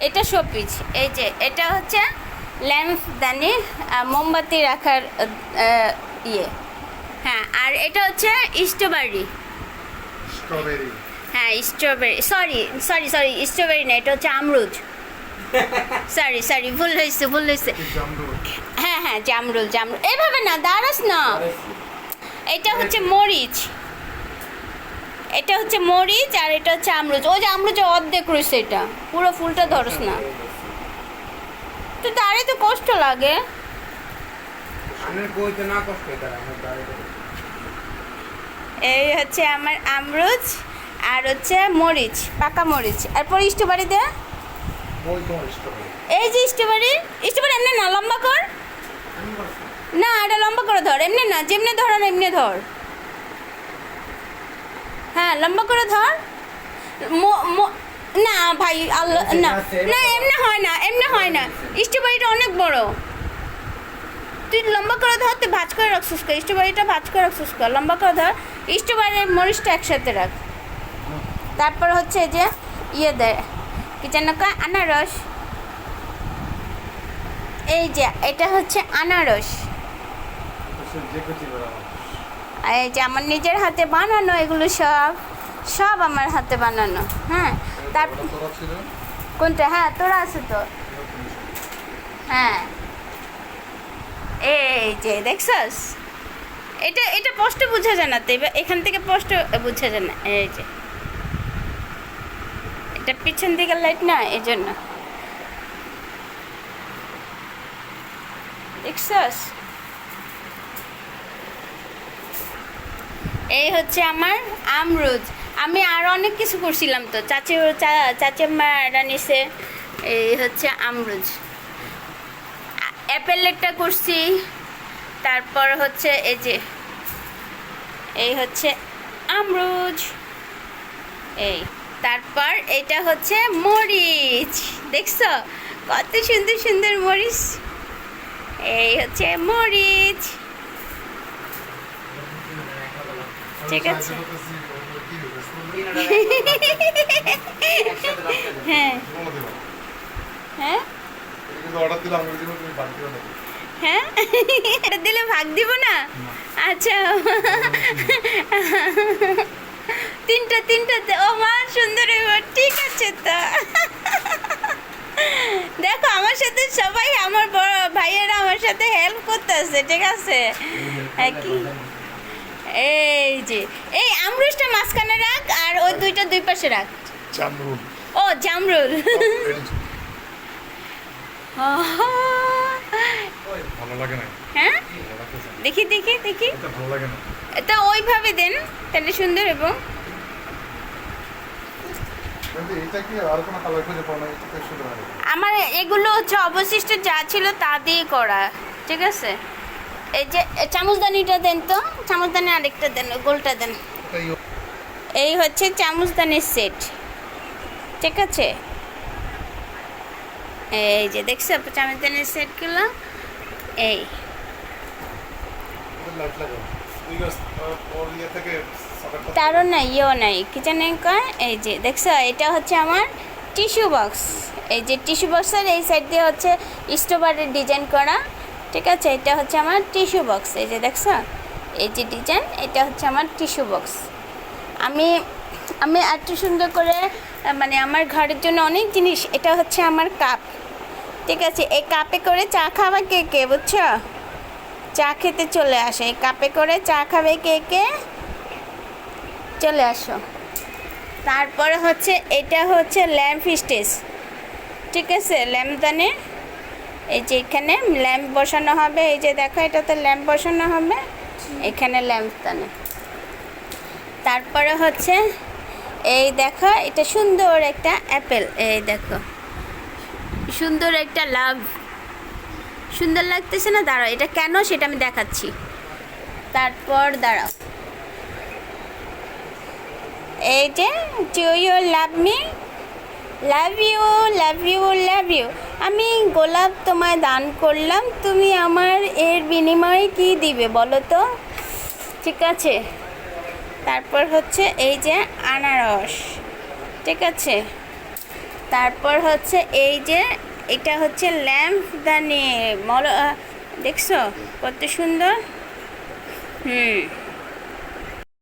এটা শোপিস। এই যে এটা হচ্ছে ল্যাম্প দানি মোমবাতি রাখার ইয়ে। হ্যাঁ আর এটা হচ্ছে স্ট্রবেরি। স্ট্রবেরি। হ্যাঁ strawberry. Sorry sorry sorry strawberry না এটা হচ্ছে আমরুদ। সরি সরি ভুল হয়েছে ভুল হয়েছে। হ্যাঁ হ্যাঁ জামরুল জামরুল। এইভাবে না দাঁড়াস না। এটা হচ্ছে মরিচ। এটা হচ্ছে মরিচ আর এটা হচ্ছে আমরুজ ওই যে আমরুজ অর্ধেক রয়েছে এটা। পুরো ফুলটা ধরস না। তো দাঁড়িয়ে তো কষ্ট লাগে। তারা এই হচ্ছে আমার আমরুজ আর হচ্ছে মরিচ পাকা মরিচ। আর পরে স্ট্রবেরি দে এই যে স্ট্রবেরি স্ট্রবেরি এমনি না লম্বা কর। না এটা লম্বা করে ধর এমনি না যেমনি ধর এমনি ধর। হ্যাঁ লম্বা করে ধর। না ভাই আল্লাহ না না এমনি হয় না এমনি হয় না। স্ট্রবেরিটা অনেক বড়। তুই লম্বা করে ধর তুই ভাজ করে রাখছিস কা স্ট্রবেরিটা ভাজ করে রাখছিস কা লম্বা করে ধর স্ট্রবেরি মরিচটা একসাথে রাখ। তারপর হচ্ছে যে ইয়ে দেয় কি যেন কয় আনারস। এই যে এটা হচ্ছে আনারস যে কুচি বরাবর আর এই যে আমার নিজের হাতে বানানো এগুলো সব সব আমার হাতে বানানো হ্যাঁ? তার কোনটা? হ্যাঁ তোরা আছে তো। হ্যাঁ। এই যে দেখছস? এটা এটা স্পষ্ট বোঝা যায় না তো এখান থেকে স্পষ্ট বোঝা যায় না। এই যে। এটা পিছন দিকে লাইট না এই জন্য। দেখছস? এই হচ্ছে আমার আমরুদ আমি আর অনেক কিছু করছিলাম তো। চাচি চা- চাচিম্মা এটা নিছে, এই হচ্ছে আমরুদ আ- অ্যাপেলেরটা করছি, তারপর হচ্ছে এই যে, এই হচ্ছে আমরুজ। এই, তারপর এটা হচ্ছে মরিচ, দেখছ? কত সুন্দর সুন্দর মরিচ। এই হচ্ছে মরিচ। ঠিক আছে। হ্যাঁ। হ্যাঁ? হ্যাঁ? এটা দিলে ভাগ দিব না? আচ্ছা। তিনটা তিনটা ও মা সুন্দর ঠিক আছে তো। দেখো আমার সাথে সবাই আমার বড় ভাইয়েরা আমার সাথে হেল্প করতেছে ঠিক আছে? হ্যাঁ, কি? এই যে এই আমরুজটা মাঝখানে রাখ আর ওই দুইটা দুই পাশে রাখ। জামরুল। ও জামরুল। ভালো লাগে না। হ্যাঁ। দেখি দেখি দেখি। এটা ভালো লাগে না। এটা ওইভাবে দেন তাহলে সুন্দর এবং আমার এগুলো হচ্ছে অবশিষ্ট যা ছিল তা দিয়ে করা ঠিক আছে? এই যে চামচদানিটা দেন তো। চামচদানি আরেকটা দেন গোলটা দেন। এই হচ্ছে চামচদানির সেট। ঠিক আছে? এই যে দেখছ? চামচদানির সেটগুলো? এই। ইয়ে তারও নাই ইয়েও নাই। কি জানেন এই যে দেখছ? এটা হচ্ছে আমার টিস্যু বক্স। এই যে টিস্যু বক্সের এই সাইড দিয়ে হচ্ছে স্টোবারের ডিজাইন করা। ঠিক আছে, এটা হচ্ছে আমার টিস্যু বক্স, এই যে দেখছ? এই যে ডিজাইন, এটা হচ্ছে আমার টিস্যু বক্স। আমি আমি একটু সুন্দর করে মানে আমার ঘরের জন্য অনেক জিনিস, এটা হচ্ছে আমার কাপ। ঠিক আছে, এই কাপে করে চা খাওয়া কে কে, বুঝছ? চা খেতে চলে আসে, এই কাপে করে চা খাবে কে কে? চলে আসো। তারপরে হচ্ছে, এটা হচ্ছে ল্যাম্প স্টেজ ঠিক আছে, ল্যাম্পদানে এই যে এখানে ল্যাম্প বসানো হবে, এই যে দেখো এটাতে ল্যাম্প বসানো হবে, এখানে ল্যাম্পদানে তারপরে হচ্ছে, এই দেখো এটা সুন্দর একটা অ্যাপেল, এই দেখো। সুন্দর একটা লাভ। সুন্দর লাগতেছে না? দাঁড়াও, এটা কেন সেটা আমি দেখাচ্ছি। তারপর দাঁড়াও। এই যে you love me love you love you love you আমি গোলাপ তোমায় দান করলাম। তুমি আমার এর বিনিময়ে কি দিবে বলো তো? ঠিক আছে। তারপর হচ্ছে এই যে আনারস। ঠিক আছে। তারপর হচ্ছে এই যে এটা হচ্ছে ল্যাম্প দানি মল দেখছ? কত সুন্দর? হুম।